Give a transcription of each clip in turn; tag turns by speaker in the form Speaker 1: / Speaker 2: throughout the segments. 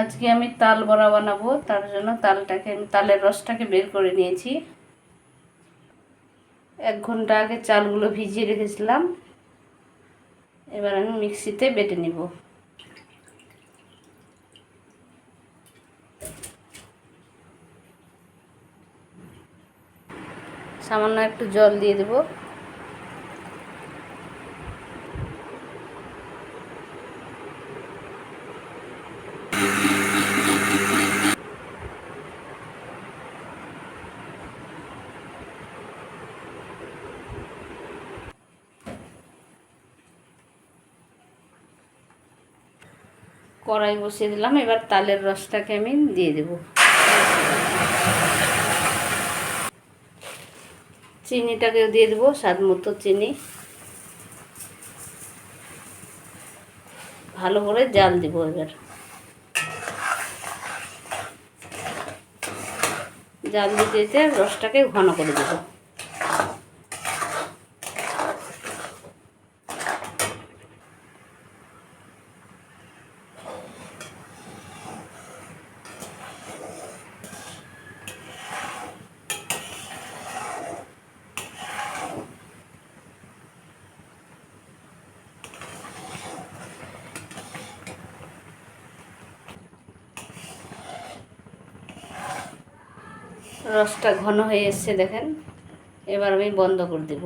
Speaker 1: আজকে আমি তাল বড়া বানাবো, তার জন্য তালটাকে আমি, তালের রসটাকে বের করে নিয়েছি। এক ঘণ্টা আগে চালগুলো ভিজিয়ে রেখেছিলাম। এবার আমি মিক্সিতে বেটে নিব। সামান্য একটু জল দিয়ে দেবো। কড়াই বসিয়ে দিলাম, এবার তালের রসটাকে আমি দিয়ে দেব। চিনিটাকেও দিয়ে দেবো, স্বাদ মতো চিনি। ভালো করে জাল দেবো এবার। জাল দিতে দিতে রসটাকে ঘন করে দেবো। রসটা ঘন হয়ে এসছে, দেখেন। এবার আমি বন্ধ করে দেব।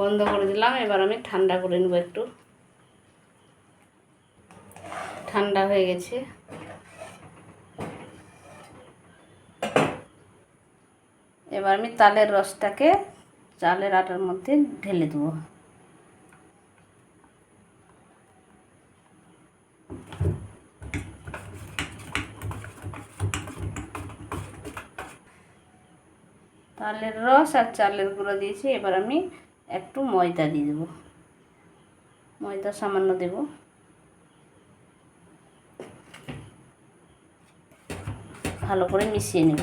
Speaker 1: বন্ধ করে দিলাম, এবার আমি ঠান্ডা করে নেব একটু। ঠান্ডা হয়ে গেছে। এবার আমি তালের রসটাকে চালের আটার মধ্যে ঢেলে দেবো। তালের রস আর চালের গুঁড়ো দিয়েছি, এবার আমি একটু ময়দা দিয়ে দেবো। ময়দা সামান্য দেব। ভালো করে মিশিয়ে নেব।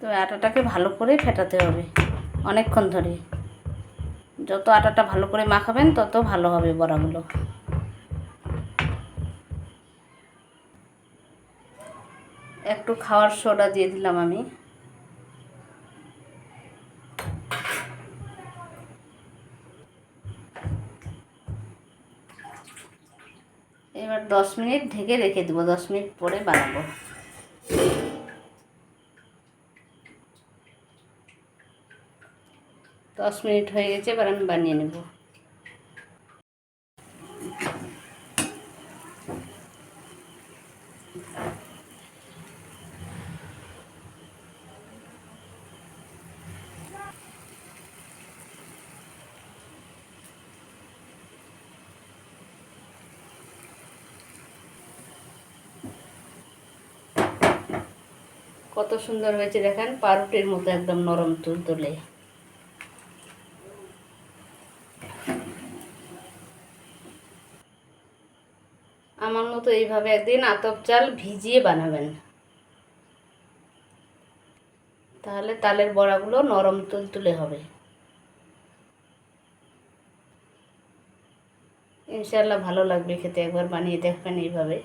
Speaker 1: তো আটাটাকে ভালো করে ফেটাতে হবে অনেকক্ষণ ধরে। যত আটাটা ভালো করে মাখাবেন, তত ভালো হবে বড়াগুলো। একটু খাওয়ার সোডা দিয়ে দিলাম আমি। এবার দশ মিনিট ঢেকে রেখে দেবো, দশ মিনিট পরে বানাবো। দশ মিনিট হয়ে গেছে, এবার আমি বানিয়ে নেব। কত সুন্দর হয়েছে দেখেন পাউরুটির মতো একদম নরম তুলতুলে। আমার মতো এইভাবে একদিন আতপ চাল ভিজিয়ে বানাবেন। তাহলে তালের বড়াগুলো নরম তুলতুলে হবে। ইনশাল্লাহ ভালো লাগবে খেতে, একবার বানিয়ে দেখবেন এইভাবে।